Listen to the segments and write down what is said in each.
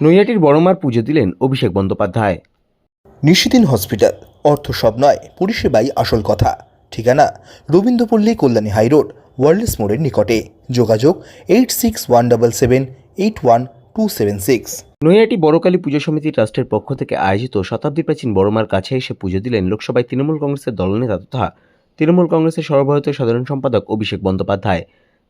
নৈহাটির বড়মার পুজো দিলেন অভিষেক বন্দ্যোপাধ্যায়। নিশিদিন হসপিটাল অর্থ সব নয় পরিষেবাই আসল কথা। ঠিকানা রবীন্দ্রপল্লী কল্যাণী হাইরোড ওয়ার্ল্ডস মোড়ের নিকটে। যোগাযোগ eight six one double seven eight one two seven six. Naihati Barakali পুজো সমিতি ট্রাস্টের পক্ষ থেকে আয়োজিত শতাব্দী প্রাচীন বড়মার কাছে এসে পুজো দিলেন লোকসভায় তৃণমূল কংগ্রেসের দলনেতা তথা তৃণমূল কংগ্রেসের সর্বভারতীয় সাধারণ সম্পাদক অভিষেক বন্দ্যোপাধ্যায়।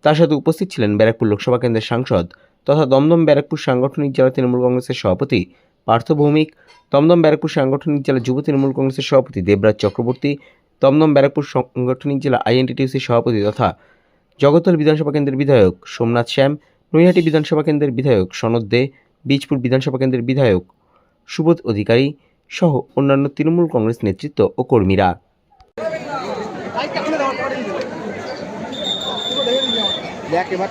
তার সাথে উপস্থিত ছিলেন ব্যারাকপুর লোকসভা কেন্দ্রের সাংসদ তথা দমদম ব্যারাকপুর সাংগঠনিক জেলা তৃণমূল কংগ্রেসের সভাপতি পার্থ ভৌমিক, দমদম ব্যারাকপুর সাংগঠনিক জেলা যুব তৃণমূল কংগ্রেসের সভাপতি দেবরাজ চক্রবর্তী, দমদম ব্যারাকপুর সাংগঠনিক জেলা আইএনটিটিউসির সভাপতি তথা জগতল বিধানসভা কেন্দ্রের বিধায়ক সোমনাথ শ্যাম, নৈহাটি বিধানসভা কেন্দ্রের বিধায়ক সনদ দে, বীজপুর বিধানসভা কেন্দ্রের বিধায়ক সুবোধ অধিকারী সহ অন্যান্য তৃণমূল কংগ্রেস নেতৃত্ব ও কর্মীরা। দেখ এবার।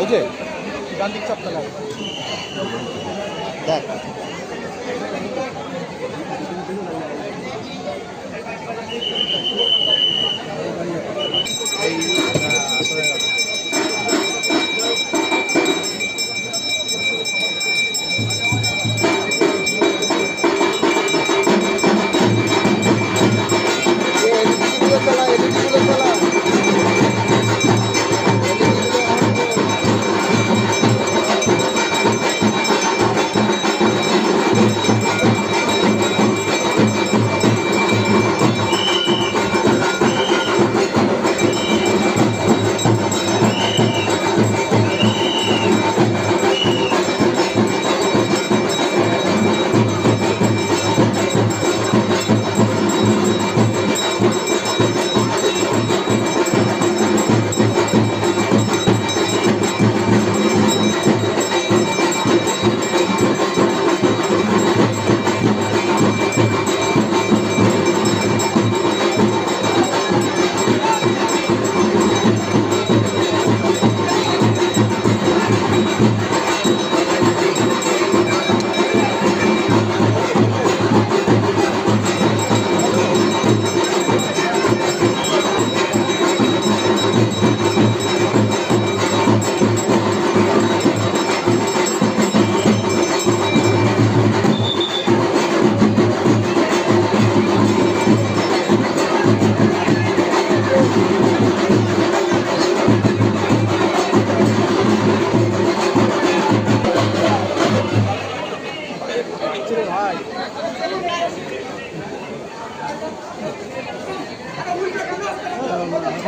এ যে গান্ধী চাপটা দেখ।